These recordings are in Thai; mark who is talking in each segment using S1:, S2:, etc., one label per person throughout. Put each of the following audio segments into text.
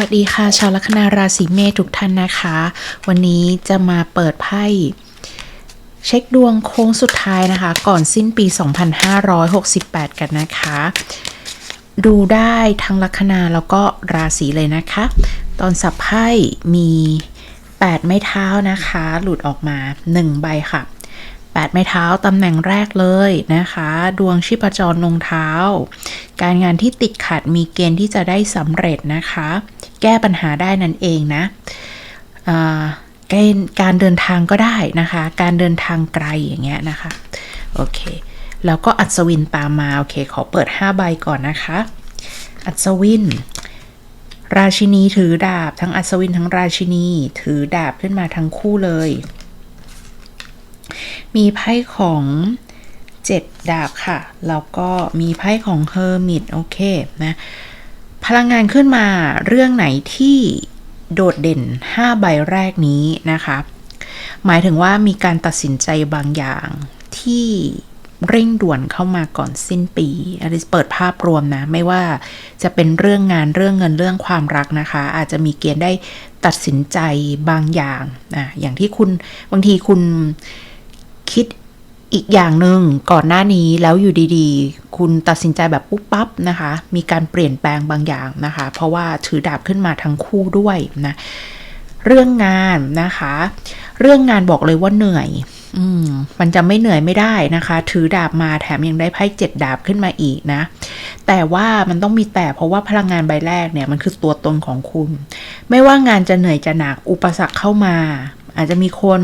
S1: วัสดีค่ะ ชาวลัคนาราศีเมษทุกท่านนะคะ วันนี้จะมาเปิดไพ่เช็คดวงโค้งสุดท้ายนะคะ ก่อนสิ้นปี 2568 กันนะคะ ดูได้ทั้งลัคนาแล้วก็ราศีเลยนะคะ ตอนสับไพ่มี 8 ไม้เท้านะคะ หลุดออกมา 1 ใบค่ะ 8 ไม้เท้าตำแหน่งแรกเลยนะคะ ดวงชีพจรลงเท้า การงานที่ติดขัดมีเกณฑ์ที่จะได้สำเร็จนะคะ แก้ปัญหาได้นั่นเองนะเกณฑ์การเดินทางก็ได้นะคะ การเดินทางไกลอย่างเงี้ยนะคะ โอเค แล้วก็อัศวินตามมา โอเค ขอเปิด 5 ใบก่อนนะคะ อัศวิน ราชินีถือดาบ ทั้งอัศวินทั้งราชินี ถือดาบขึ้นมาทั้งคู่เลย มีไพ่ของเจ็ดดาบค่ะ แล้วก็มีไพ่ของเฮอร์มิตโอเคนะพลังงานขึ้นมาเรื่องไหนที่โดดเด่น 5 ใบแรกนี้นะคะ หมายถึงว่ามีการตัดสินใจบางอย่างที่เร่งด่วนเข้ามาก่อนสิ้นปีอลิสเปิดภาพรวมนะ ไม่ว่าจะเป็นเรื่องงานเรื่องเงินเรื่องความรักนะคะ อาจจะมีเกณฑ์ได้ตัดสินใจบางอย่างนะอย่างที่คุณบางทีคุณ คิดอีกอย่างหนึ่งก่อนหน้านี้แล้วอยู่ดีๆ คุณตัดสินใจแบบปุ๊บปั๊บนะคะ มีการเปลี่ยนแปลงบางอย่างนะคะ เพราะว่าถือดาบขึ้นมาทั้งคู่ด้วยนะเรื่องงานนะคะ เรื่องงานบอกเลยว่าเหนื่อย อืมมันจะไม่เหนื่อยไม่ได้นะคะ ถือดาบมาแถมยังได้ไพ่เจ็ดดาบขึ้นมาอีกนะ แต่ว่ามันต้องมีแต่เพราะว่าพลังงานใบแรกเนี่ยมันคือตัวตนของคุณ ไม่ว่างานจะเหนื่อยจะหนักอุปสรรคเข้ามา อาจจะมีคน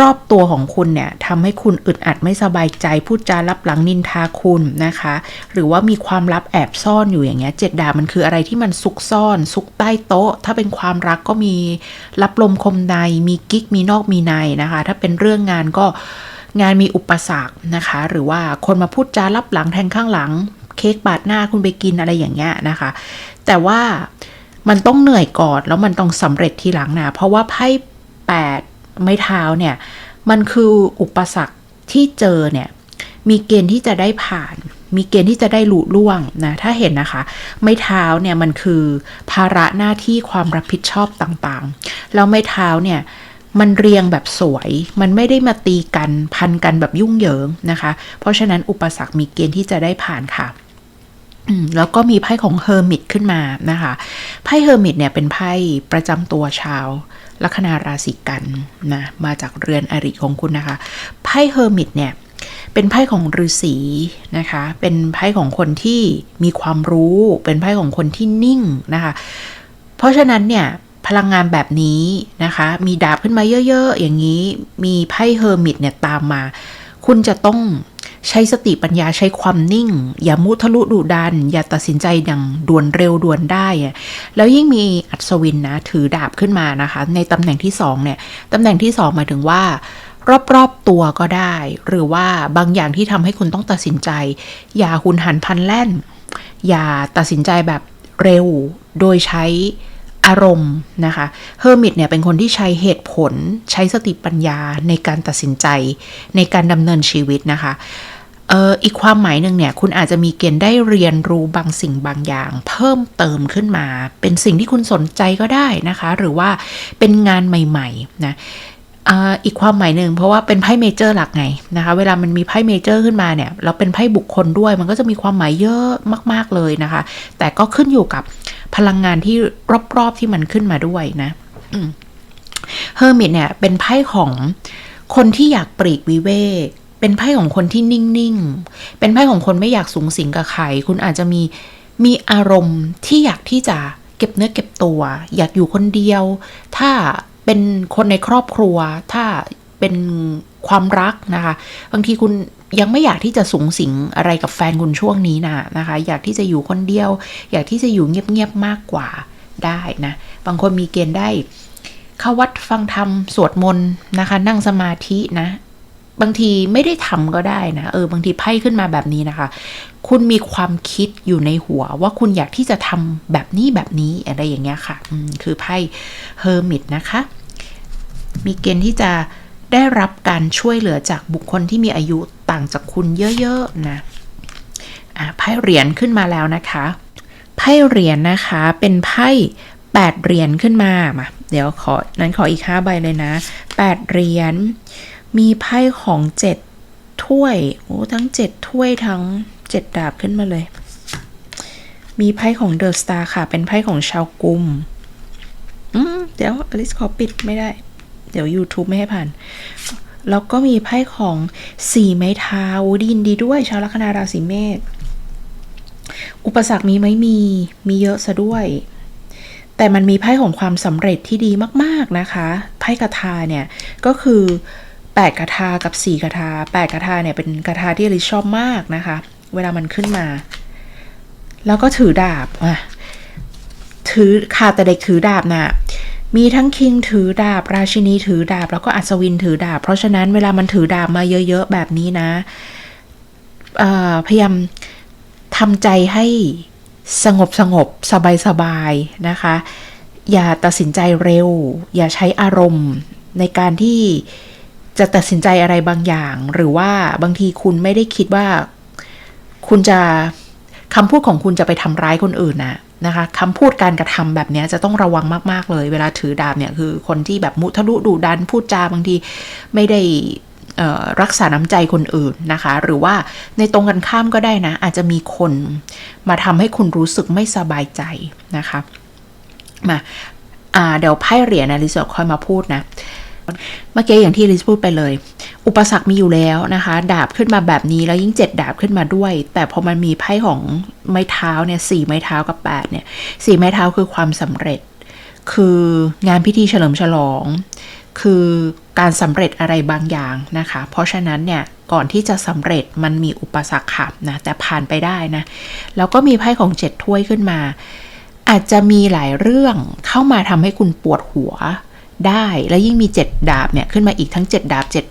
S1: รอบๆตัวของคุณเนี่ยทำให้คุณอึดอัดไม่สบายใจพูดจารับหลังนินทาคุณนะคะ หรือว่ามีความลับแอบซ่อนอยู่อย่างเงี้ยเจ็ดดามันคืออะไรที่มันซุกซ่อน ซุกใต้โต๊ะ ถ้าเป็นความรักก็มีรับลมคมใน มีกิ๊กมีนอกมีในนะคะ ถ้าเป็นเรื่องงานก็งานมีอุปสรรคนะคะ หรือว่าคนมาพูดจารับหลังแทงข้างหลัง เค้กบาดหน้าคุณไปกินอะไรอย่างเงี้ยนะคะ แต่ว่ามันต้องเหนื่อยก่อนแล้วมันต้องสำเร็จทีหลังนะเพราะว่าไพ่แปด ไม้เท้าเนี่ย มันคืออุปสรรคที่เจอเนี่ย มีเกณฑ์ที่จะได้ผ่าน มีเกณฑ์ที่จะได้หลุล่วงนะ ถ้าเห็นนะคะ ไม้เท้าเนี่ยมันคือภาระหน้าที่ความรับผิดชอบต่างๆ แล้วไม้เท้าเนี่ยมันเรียงแบบสวย มันไม่ได้มาตีกันพันกันแบบยุ่งเหยิงนะคะ เพราะฉะนั้นอุปสรรคมีเกณฑ์ที่จะได้ผ่านค่ะแล้วก็มีไพ่ของเฮอร์มิตขึ้นมานะคะ ไพ่เฮอร์มิตเนี่ยเป็นไพ่ประจำตัวชาว ลัคนาราศีกันนะมาจากเรือนอริของคุณนะคะไพ่เฮอร์มิตเนี่ยเป็นไพ่ของฤาษีนะคะ เป็นไพ่ของคนที่มีความรู้ เป็นไพ่ของคนที่นิ่งนะคะ เพราะฉะนั้นเนี่ยพลังงานแบบนี้นะคะ มีดาบขึ้นมาเยอะ ๆ อย่างนี้ มีไพ่เฮอร์มิตเนี่ยตามมา คุณจะต้อง ใช้สติปัญญาใช้ความนิ่ง อย่ามุทะลุดุดัน อย่าตัดสินใจอย่างด่วนเร็วด่วนได้แล้วยิ่งมีอัศวินนะ ถือดาบขึ้นมานะคะ ในตำแหน่งที่สองเนี่ยตำแหน่งที่สองหมายถึงว่ารอบๆตัวก็ได้ หรือว่าบางอย่างที่ทำให้คุณต้องตัดสินใจ อย่าหุนหันพันแล่น อย่าตัดสินใจแบบเร็วโดยใช้อารมณ์นะคะเฮอร์มิตเนี่ยเป็นคนที่ใช้เหตุผล ใช้สติปัญญาในการตัดสินใจในการดำเนินชีวิตนะคะ เอออีกความหมายหนึ่งเนี่ย คุณอาจจะมีเกณฑ์ได้เรียนรู้บางสิ่งบางอย่าง เพิ่มเติมขึ้นมา เป็นสิ่งที่คุณสนใจก็ได้นะคะ หรือว่าเป็นงานใหม่ๆนะอีกความหมายหนึ่งเพราะว่าเป็นไพ่เมเจอร์หลักไงนะคะ เวลามันมีไพ่เมเจอร์ขึ้นมาเนี่ยแล้วเป็นไพ่บุคคลด้วย มันก็จะมีความหมายเยอะมาก ๆเลยนะคะ แต่ก็ขึ้นอยู่กับพลังงานที่รอบๆที่มันขึ้นมาด้วยนะเฮอร์มิตเนี่ยเป็นไพ่ของคนที่อยากปรีกวิเวก เป็นไพ่ของคนที่นิ่งๆ เป็นไพ่ของคนไม่อยากสูงสิงกับใคร คุณอาจจะมีมีอารมณ์ที่อยากที่จะเก็บเนื้อเก็บตัว อยากอยู่คนเดียว ถ้าเป็นคนในครอบครัว ถ้าเป็นความรักนะคะ บางทีคุณยังไม่อยากที่จะสูงสิงอะไรกับแฟนคุณช่วงนี้นะนะคะ อยากที่จะอยู่คนเดียว อยากที่จะอยู่เงียบๆมากกว่าได้นะ บางคนมีเกณฑ์ได้เข้าวัดฟังธรรมสวดมนต์นะคะ นั่งสมาธินะ บางทีไม่ได้ทำก็ได้นะเออบางทีไพ่ขึ้นมาแบบนี้นะคะ คุณมีความคิดอยู่ในหัวว่าคุณอยากที่จะทำแบบนี้แบบนี้อะไรอย่างเงี้ยค่ะอืมคือไพ่เฮอร์มิตนะคะ มีเกณฑ์ที่จะได้รับการช่วยเหลือจากบุคคลที่มีอายุต่างจากคุณเยอะๆนะอ่าไพ่เหรียญขึ้นมาแล้วนะคะไพ่พ่เหรียญนะคะ เป็นไพ่แปดเหรียญขึ้นมามา เดี๋ยวขอนั้นขออีกห้าใบเลยนะแปดเหรียญ มีไพ่ของเจ็ดถ้วย โอ้ทั้งเจ็ดถ้วยทั้งเจ็ดดาบขึ้นมาเลย มีไพ่ของเดอะสตาร์ค่ะ เป็นไพ่ของชาวกุมอืมเดี๋ยวอลิสขอปิดไม่ได้ เดี๋ยว YouTube ไม่ให้ผ่าน แล้วก็มีไพ่ของสี่ไม้เท้าดีนดีด้วย ชาวลัคนาราศีเมษอุปสรรคมีไหมมี มีเยอะซะด้วย แต่มันมีไพ่ของความสำเร็จที่ดีมาก ๆ นะคะ ไพ่กระทาเนี่ย ก็คือ แปดกระทากับสี่กระทาแปดกระทาเนี่ยเป็นกระทาที่อลิชอบมากนะคะ เวลามันขึ้นมา แล้วก็ถือดาบอะถือค่ะแต่เด็กถือดาบน่ะมีทั้งคิงถือดาบ ราชินีถือดาบ แล้วก็อัศวินถือดาบ เพราะฉะนั้นเวลามันถือดาบมาเยอะ ๆ แบบนี้นะพยายามทำใจให้สงบสงบสบายสบายๆนะคะ อย่าตัดสินใจเร็ว อย่าใช้อารมณ์ในการที่ จะตัดสินใจอะไรบางอย่าง หรือว่าบางทีคุณไม่ได้คิดว่า คุณจะคำพูดของคุณจะไปทำร้ายคนอื่นนะนะคะคำพูดการกระทำแบบนี้จะต้องระวังมาก ๆ เลย เวลาถือดาบเนี่ยคือคนที่แบบมุทะลุดุดันพูดจาบางทีไม่ได้รักษาน้ำใจคนอื่นนะคะ หรือว่าในตรงกันข้ามก็ได้นะ อาจจะมีคนมาทำให้คุณรู้สึกไม่สบายใจนะคะมาาเดี๋ยวไพ่เหรียญนะลิซค่อยมาพูดนะ เมื่อกี้อย่างที่ลิซพูดไปเลย อุปสรรคมีอยู่แล้วนะคะ ดาบขึ้นมาแบบนี้แล้วยิ่งเจ็ดดาบขึ้นมาด้วย แต่พอมันมีไพ่ของไม้เท้าเนี่ยสี่ไม้เท้ากับแปดเนี่ยสี่ไม้เท้าคือความสำเร็จ คืองานพิธีเฉลิมฉลอง คือการสำเร็จอะไรบางอย่างนะคะ เพราะฉะนั้นเนี่ยก่อนที่จะสำเร็จมันมีอุปสรรคค่ะนะแต่ผ่านไปได้นะ แล้วก็มีไพ่ของเจ็ดถ้วยขึ้นมา อาจจะมีหลายเรื่องเข้ามาทำให้คุณปวดหัว ได้แล้วยิ่งมีเจ็ดดาบเนี่ยขึ้นมาอีกทั้งเจ็ดดาบเจ็ด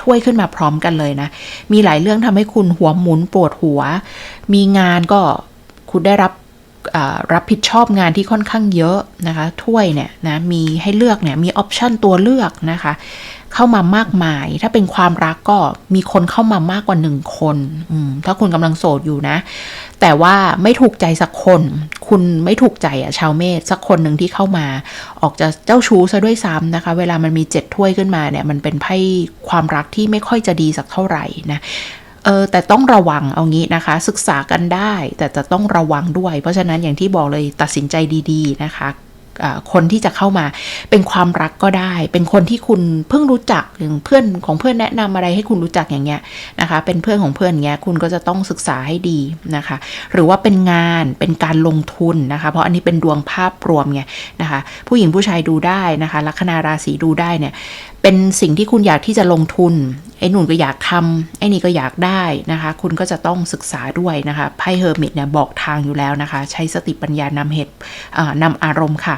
S1: ถ้วยขึ้นมาพร้อมกันเลยนะ มีหลายเรื่องทำให้คุณหัวหมุนปวดหัว มีงานก็คุณได้รับรับผิดชอบงานที่ค่อนข้างเยอะนะคะ ถ้วยเนี่ยนะมีให้เลือกเนี่ยมีออปชันตัวเลือกนะคะ เข้ามามากมาย ถ้าเป็นความรักก็มีคนเข้ามามากกว่าหนึ่งคนถ้าคุณกำลังโสดอยู่นะ แต่ว่าไม่ถูกใจสักคน คุณไม่ถูกใจอะชาวเมษสักคนหนึ่งที่เข้ามา ออกจะเจ้าชู้ซะด้วยซ้ำนะคะ เวลามันมีเจ็ดถ้วยขึ้นมาเนี่ย มันเป็นไพ่ความรักที่ไม่ค่อยจะดีสักเท่าไหร่นะเออแต่ต้องระวังเอางี้นะคะ ศึกษากันได้ แต่จะต้องระวังด้วย เพราะฉะนั้นอย่างที่บอกเลยตัดสินใจดี ๆ นะคะ คนที่จะเข้ามา เป็นความรักก็ได้ เป็นคนที่คุณเพิ่งรู้จักหรือเพื่อนของเพื่อนแนะนำอะไรให้คุณรู้จักอย่างเงี้ยนะคะ เป็นเพื่อนของเพื่อนเงี้ยคุณก็จะต้องศึกษาให้ดีนะคะ หรือว่าเป็นงานเป็นการลงทุนนะคะ เพราะอันนี้เป็นดวงภาพรวมไงนะคะ ผู้หญิงผู้ชายดูได้นะคะ ลัคนาราศีดูได้เนี่ยเป็นสิ่งที่คุณอยากที่จะลงทุน ไอ้หนุนก็อยากทำไอ้นี่ก็อยากได้นะคะ คุณก็จะต้องศึกษาด้วยนะคะไพ่เฮอร์มิตเนี่ยบอกทางอยู่แล้วนะคะ ใช้สติปัญญานำเหตุนำอารมณ์ค่ะ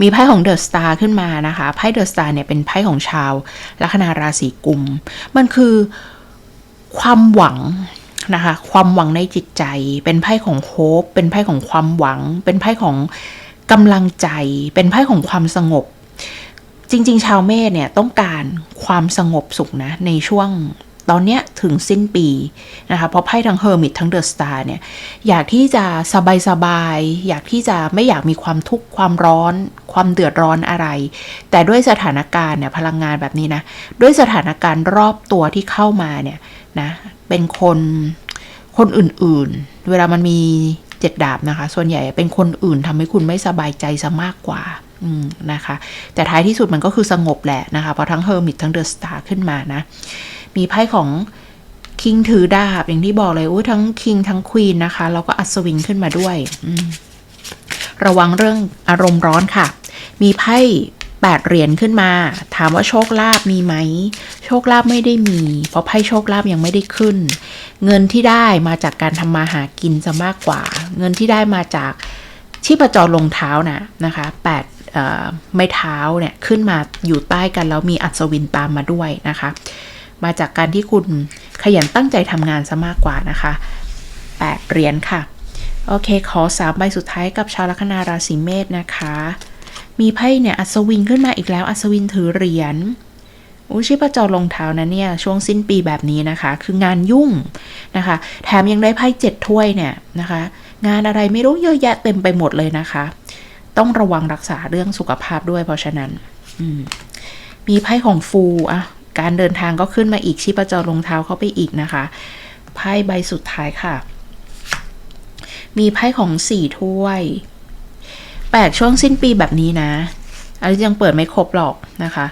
S1: มีไพ่ของเดอะสตาร์ขึ้นมานะคะ ไพ่เดอะสตาร์เนี่ยเป็นไพ่ของชาวลัคนาราศีกุม มันคือความหวังนะคะ ความหวังในจิตใจ เป็นไพ่ของโฮปเป็นไพ่ของความหวัง เป็นไพ่ของกำลังใจ เป็นไพ่ของความสงบ จริง ๆ ชาวเมษเนี่ยต้องการความสงบสุขนะในช่วงตอนเนี้ยถึงสิ้นปีนะคะเพราะไพ่ทั้งเฮอร์มิตทั้งเดอะสตาร์เนี่ยอยากที่จะสบายสบายอยากที่จะไม่อยากมีความทุกข์ความร้อน ความเดือดร้อนอะไร แต่ด้วยสถานการณ์เนี่ยพลังงานแบบนี้นะด้วยสถานการณ์รอบตัวที่เข้ามาเนี่ยนะเป็นคนคนอื่นๆ เวลามันมีเจ็ดดาบนะคะ ส่วนใหญ่เป็นคนอื่นทำให้คุณไม่สบายใจซะมากกว่า นะคะแต่ท้ายที่สุดมันก็คือสงบแหละนะคะเพราะทั้งเฮอร์มิตทั้งเดอะสตาร์ขึ้นมานะ มีไพ่ของคิงถือดาบอย่างที่บอกเลยโอ้ทั้งคิงทั้งควีนนะคะ แล้วก็อัศวินขึ้นมาด้วย ระวังเรื่องอารมณ์ร้อนค่ะ มีไพ่แปดเหรียญขึ้นมา ถามว่าโชคลาภมีไหม โชคลาภไม่ได้มี เพราะไพ่โชคลาภยังไม่ได้ขึ้น เงินที่ได้มาจากการทำมาหากินจะมากกว่า เงินที่ได้มาจากชีพจรลงเท้านะนะคะแปด ไม้เท้าเนี่ยขึ้นมาอยู่ใต้กันแล้วมีอัศวินตามมาด้วยนะคะ มาจากการที่คุณขยันตั้งใจทำงานซะมากกว่านะคะ8เหรียญค่ะ โอเค ขอสามใบสุดท้ายกับชาวลัคนาราศีเมษนะคะ มีไพ่เนี่ยอัศวินขึ้นมาอีกแล้ว อัศวินถือเหรียญอุชิปจรลงเท้านะเนี่ย ช่วงสิ้นปีแบบนี้นะคะ คืองานยุ่งนะคะ แถมยังได้ไพ่เจ็ดถ้วยเนี่ยนะคะ งานอะไรไม่รู้เยอะแยะเต็มไปหมดเลยนะคะ ต้องระวังรักษาเรื่องสุขภาพด้วยเพราะฉะนั้นอมมีไพ่ของฟูอะการเดินทางก็ขึ้นมาอีกชีพจรลงเท้าเข้าไปอีกนะคะไพ่ใบสุดท้ายค่ะ มีไพ่ของสี่ถ้วยแปลกช่วงสิ้นปีแบบนี้นะอันนี้ยังเปิดไม่ครบหรอกนะคะ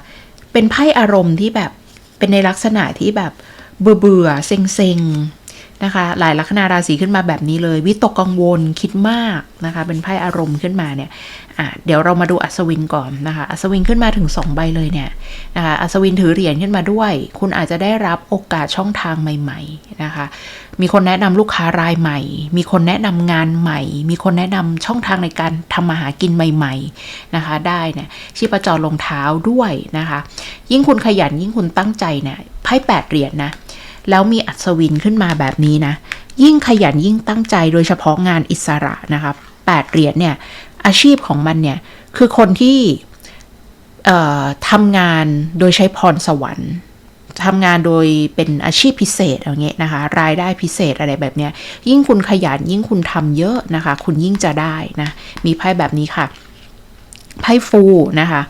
S1: เป็นไพ่อารมณ์ที่แบบเป็นในลักษณะที่แบบเบื่อเบื่อเซ็งเซ็ง นะคะ หลายลัคนาราศีขึ้นมาแบบนี้เลย วิตกกังวลคิดมากนะคะ เป็นไพ่อารมณ์ขึ้นมาเนี่ยเดี๋ยวเรามาดูอัศวินก่อนนะคะ อัศวินขึ้นมาถึง 2 ใบเลยเนี่ยนะคะ อัศวินถือเหรียญขึ้นมาด้วย คุณอาจจะได้รับโอกาสช่องทางใหม่ ๆ นะคะ มีคนแนะนำลูกค้ารายใหม่ มีคนแนะนำงานใหม่ มีคนแนะนำช่องทางในการทำมาหากินใหม่ ๆ นะคะ ได้เนี่ยชีพจรลงเท้าด้วยนะคะ ยิ่งคุณขยันยิ่งคุณตั้งใจเนี่ย ไพ่แปดเหรียญนะ แล้วมีอัศวินขึ้นมาแบบนี้นะ ยิ่งขยันยิ่งตั้งใจโดยเฉพาะงานอิสระนะคะแปดเหรียญเนี่ย อาชีพของมันเนี่ย คือคนที่ทำงานโดยใช้พรสวรรค์ทำงานโดยเป็นอาชีพพิเศษอย่างเงี้ยนะคะ รายได้พิเศษอะไรแบบเนี้ย ยิ่งคุณขยันยิ่งคุณทำเยอะนะคะ คุณยิ่งจะได้นะ มีไพ่แบบนี้ค่ะ ไพ่ฟูนะคะ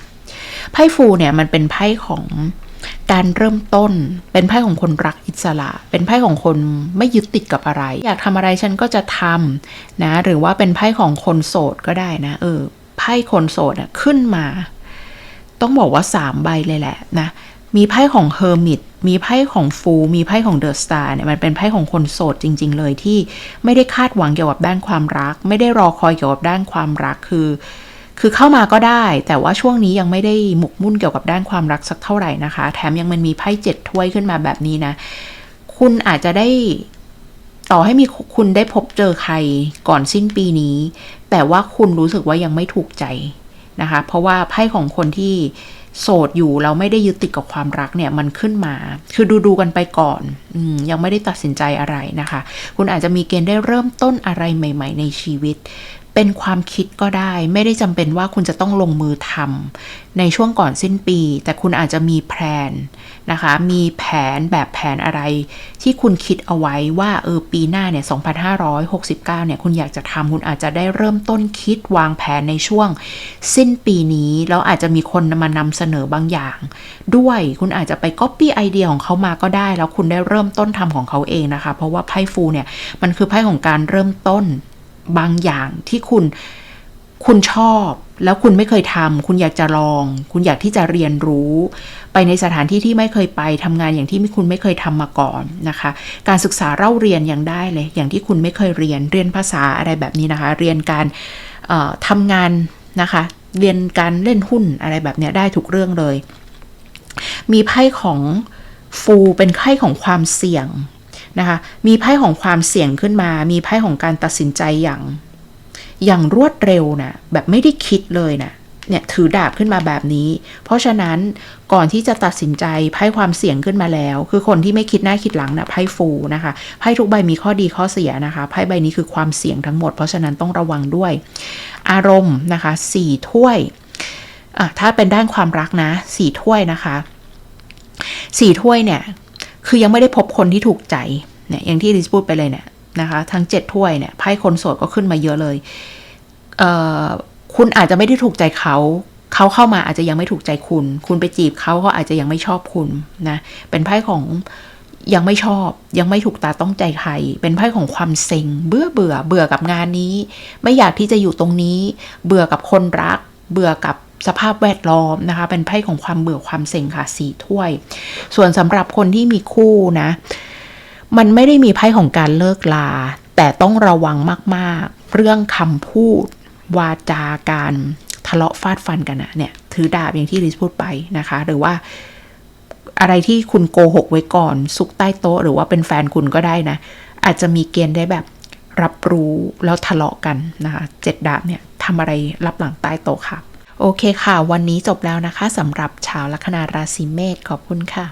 S1: ไพ่ฟูเนี่ยมันเป็นไพ่ของ การเริ่มต้นเป็นไพ่ของคนรักอิสระ เป็นไพ่ของคนไม่ยึดติดกับอะไร อยากทำอะไรฉันก็จะทำนะ หรือว่าเป็นไพ่ของคนโสดก็ได้นะ เออไพ่คนโสดอะขึ้นมา ต้องบอกว่าสามใบเลยแหละนะมีไพ่ของเฮอร์มิตมีไพ่ของฟู มีไพ่ของเดอะสตาร์เนี่ย มันเป็นไพ่ของคนโสดจริง ๆ เลยที่ไม่ได้คาดหวังเกี่ยวกับด้านความรัก ไม่ได้รอคอยเกี่ยวกับด้านความรักคือ คือเข้ามาก็ได้ แต่ว่าช่วงนี้ยังไม่ได้หมกมุ่นเกี่ยวกับด้านความรักสักเท่าไหร่นะคะ แถมยังมันมีไพ่เจ็ดถ้วยขึ้นมาแบบนี้นะ คุณอาจจะได้ต่อให้มีคุณได้พบเจอใครก่อนสิ้นปีนี้ แต่ว่าคุณรู้สึกว่ายังไม่ถูกใจนะคะ เพราะว่าไพ่ของคนที่โสดอยู่เราไม่ได้ยึดติดกับความรักเนี่ยมันขึ้นมา คือดูดูๆกันไปก่อนอยังไม่ได้ตัดสินใจอะไรนะคะ คุณอาจจะมีเกณฑ์ได้เริ่มต้นอะไรใหม่ ๆ ในชีวิต เป็นความคิดก็ได้ ไม่ได้จำเป็นว่าคุณจะต้องลงมือทำในช่วงก่อนสิ้นปี แต่คุณอาจจะมีแผนนะคะ มีแผนแบบแผนอะไร ที่คุณคิดเอาไว้ว่าเออปีหน้าเนี่ย 2569 เนี่ยคุณอยากจะทำคุณอาจจะได้เริ่มต้นคิดวางแผนในช่วงสิ้นปีนี้ แล้วอาจจะมีคนมานำเสนอบางอย่าง ด้วยคุณอาจจะไปก๊อปปี้ไอเดียของเขามาก็ได้ แล้วคุณได้เริ่มต้นทำของเขาเองนะคะ เพราะว่าไพ่ฟูเนี่ยมันคือไพ่ของการเริ่มต้น บางอย่างที่คุณคุณชอบ แล้วคุณไม่เคยทำคุณอยากจะลอง คุณอยากที่จะเรียนรู้ ไปในสถานที่ที่ไม่เคยไปทำงานอย่างที่คุณไม่เคยทำมาก่อนนะคะ การศึกษาเล่าเรียนยังได้เลย อย่างที่คุณไม่เคยเรียนเรียนภาษาอะไรแบบนี้นะคะ เรียนการทำงานนะคะ เรียนการเล่นหุ้นอะไรแบบนี้ได้ทุกเรื่องเลย มีไพ่ของฟูเป็นไพ่ของความเสี่ยง นะคะมีไพ่ของความเสี่ยงขึ้นมา มีไพ่ของการตัดสินใจอย่าง อย่างรวดเร็วนะแบบไม่ได้คิดเลยนะเนี่ยถือดาบขึ้นมาแบบนี้ เพราะฉะนั้นก่อนที่จะตัดสินใจไพ่ความเสี่ยงขึ้นมาแล้ว คือคนที่ไม่คิดหน้าคิดหลังนะไพ่ฟูนะคะไพ่ทุกใบมีข้อดีข้อเสียนะคะไพ่ใบนี้คือความเสี่ยงทั้งหมด เพราะฉะนั้นต้องระวังด้วย อารมณ์นะคะสี่ถ้วยอะถ้าเป็นด้านความรักนะสี่ถ้วยนะคะสี่ถ้วยเนี่ย คือยังไม่ได้พบคนที่ถูกใจเนี่ยอย่างที่ดิสพูดไปเลยเนี่ยนะคะทั้งเจ็ดถ้วยเนี่ยไพ่คนโสดก็ขึ้นมาเยอะเลยเอ่อคุณอาจจะไม่ได้ถูกใจเขาเขาเข้ามาอาจจะยังไม่ถูกใจคุณ คุณไปจีบเขาเขาอาจจะยังไม่ชอบคุณนะเป็นไพ่ของยังไม่ชอบยังไม่ถูกตาต้องใจใคร เป็นไพ่ของความเซ็ง เบื่อเบื่อเบื่อกับงานนี้ ไม่อยากที่จะอยู่ตรงนี้ เบื่อกับคนรัก เบื่อกับ สภาพแวดล้อมนะคะ เป็นไพ่ของความเบื่อความเซ็งค่ะสี่ถ้วย ส่วนสำหรับคนที่มีคู่นะ มันไม่ได้มีไพ่ของการเลิกลา แต่ต้องระวังมาก ๆ เรื่องคำพูด วาจาการทะเลาะฟาดฟันกันนะเนี่ย ถือดาบอย่างที่ลิซพูดไปนะคะ หรือว่าอะไรที่คุณโกหกไว้ก่อน ซุกใต้โต๊ะ หรือว่าเป็นแฟนคุณก็ได้นะ อาจจะมีเกณฑ์ได้แบบรับรู้แล้วทะเลาะกันนะคะเจ็ดดาบเนี่ยทำอะไรรับหลังใต้โต๊ะค่ะ โอเคค่ะ วันนี้จบแล้วนะคะสำหรับชาวลัคนาราศีเมษขอบคุณค่ะ